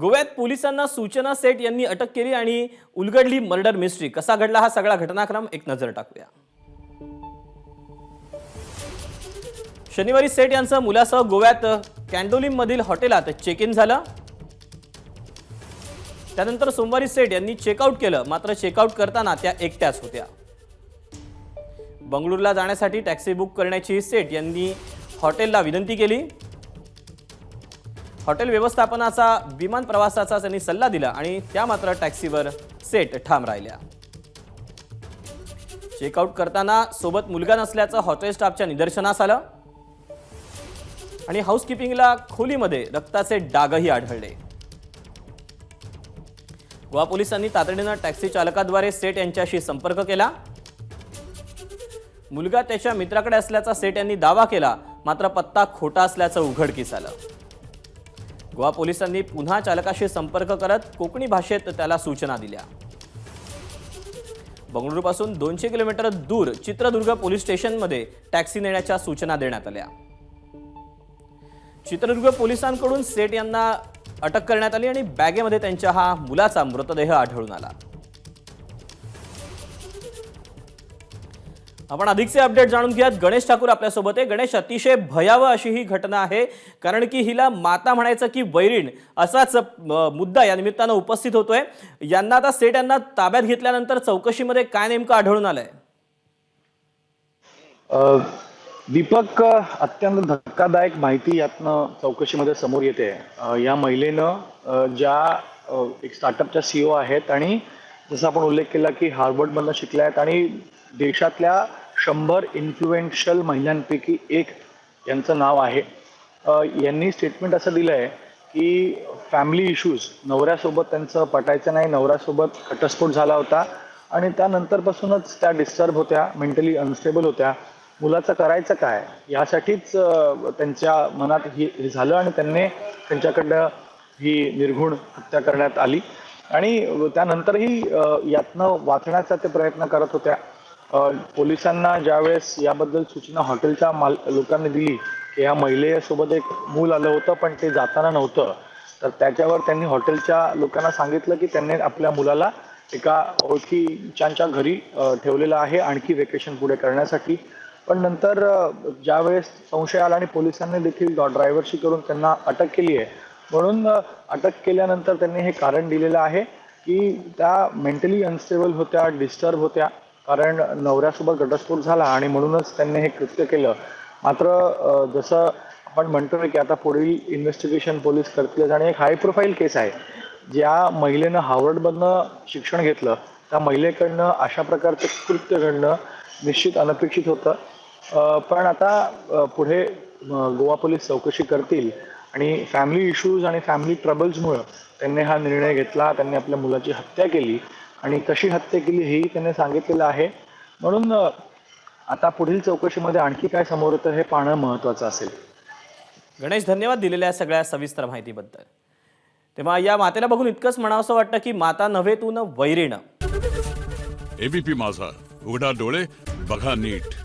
गोव्यात पोलिसांना सूचना सेट यांनी अटक केली आणि उलगडली मर्डर मिस्ट्री. कसा घडला हा सगळा घटनाक्रम? एक नजर टाकूया. शनिवारी सेट यांचं मुलासह गोव्यात कॅन्डोलिममधील हॉटेलात चेक इन झालं. त्यानंतर सोमवारी सेट यांनी चेकआउट केलं. मात्र चेकआउट करताना त्या एकट्याच होत्या. बंगळुरूला जाण्यासाठी टॅक्सी बुक करण्याची सेट यांनी हॉटेलला विनंती केली. हॉटेल व्यवस्थापनाचा विमान प्रवासाचा त्यांनी सल्ला दिला आणि त्या मात्र टॅक्सीवर सेट ठाम राहिल्या. चेकआउट करताना सोबत मुलगा नसल्याचं हॉटेल स्टाफच्या निदर्शनास आलं. आणि हाऊसकीपिंगला खोलीमध्ये रक्ताचे डागही आढळले. गोवा पोलिसांनी तातडीनं टॅक्सी चालकाद्वारे सेट यांच्याशी संपर्क केला. मुलगा त्याच्या मित्राकडे असल्याचा सेट यांनी दावा केला मात्र पत्ता खोटा असल्याचं उघडकीस आलं. गोवा पोलिसांनी पुन्हा चालकाशी संपर्क करत कोकणी भाषेत त्याला सूचना दिल्या. बंगळुरूपासून दोनशे किलोमीटर दूर चित्रदुर्ग पोलीस स्टेशनमध्ये टॅक्सी नेण्याच्या सूचना देण्यात आल्या. चित्रदुर्ग पोलिसांकडून सेट यांना अटक करण्यात आली आणि बॅगेमध्ये त्यांच्या हा मुलाचा मृतदेह आढळून आला. आपण अधिकचे अपडेट जाणून घेऊयात. गणेश ठाकूर आपल्यासोबत आहे. गणेश अतिशय भयावह अशी ही घटना आहे. कारण की हिला माता म्हणायचं की वैरीण असाच मुद्दा या निमित्तानं उपस्थित होतोय. यांना आता सेट यांना ताब्यात घेतल्यानंतर चौकशीमध्ये काय नेमकं आढळून आलंय? दीपक अत्यंत धक्कादायक माहिती यातनं चौकशीमध्ये समोर येते. या महिलेनं ज्या एक स्टार्टअपच्या सीईओ आहेत आणि जसं आपण उल्लेख केला की हार्वर्डमधनं शिकल्या आहेत आणि देशातल्या शंभर इन्फ्लुएन्शियल महिलांपैकी एक यांचं नाव आहे. यांनी स्टेटमेंट असं दिलं आहे की फॅमिली इश्यूज नवऱ्यासोबत त्यांचं पटायचं नाही नवऱ्यासोबत घटस्फोट झाला होता आणि त्यानंतरपासूनच त्या डिस्टर्ब होत्या मेंटली अनस्टेबल होत्या. मुलाचं करायचं काय? यासाठीच त्यांच्या मनात हे झालं आणि त्यांनी त्यांच्याकडनं ही निर्घुण हत्या करण्यात आली. आणि त्यानंतरही यातनं वाचण्याचा ते प्रयत्न करत होत्या. पोलिसांना ज्यावेळेस याबद्दल सूचना हॉटेलच्या माल लोकांनी दिली की या महिलेसोबत एक मूल आलं होतं पण ते जाताना नव्हतं तर त्याच्यावर त्यांनी हॉटेलच्या लोकांना सांगितलं की त्यांनी आपल्या मुलाला एका ओळखीच्यांच्या घरी ठेवलेलं आहे आणखी वेकेशन पुढे करण्यासाठी. पण नंतर ज्यावेळेस संशय आला आणि पोलिसांनी देखील ड्रायव्हरशी करून त्यांना अटक केली आहे म्हणून अटक केल्यानंतर त्यांनी हे कारण दिलेलं आहे की त्या मेंटली अनस्टेबल होत्या डिस्टर्ब होत्या कारण नवऱ्यासोबत घटस्फोट झाला आणि म्हणूनच त्यांनी हे कृत्य केलं. मात्र जसं आपण म्हणतोय की आता पुढील इन्व्हेस्टिगेशन पोलीस करतील आणि एक हाय प्रोफाईल केस आहे. ज्या महिलेनं हार्वर्डमधनं शिक्षण घेतलं त्या महिलेकडनं अशा प्रकारचं कृत्य घडणं निश्चित अनपेक्षित होतं. पण आता पुढे गोवा पोलीस चौकशी करतील आणि फॅमिली इश्यूज आणि फॅमिली ट्रबल्समुळं त्यांनी हा निर्णय घेतला त्यांनी आपल्या मुलाची हत्या केली. आणि कशी हत्या केली हेही त्यांनी सांगितलेलं आहे. म्हणून आता पुढील चौकशीमध्ये आणखी काय समोर येतं हे पाहणं महत्त्वाचं असेल. गणेश धन्यवाद दिलेल्या सगळ्या सविस्तर माहितीबद्दल. तेव्हा या मातेला बघून इतकंच म्हणावंसं वाटतं की माता नव्हे तू न वैरीण. एबीपी माझा. उघडा डोळे बघा नीट.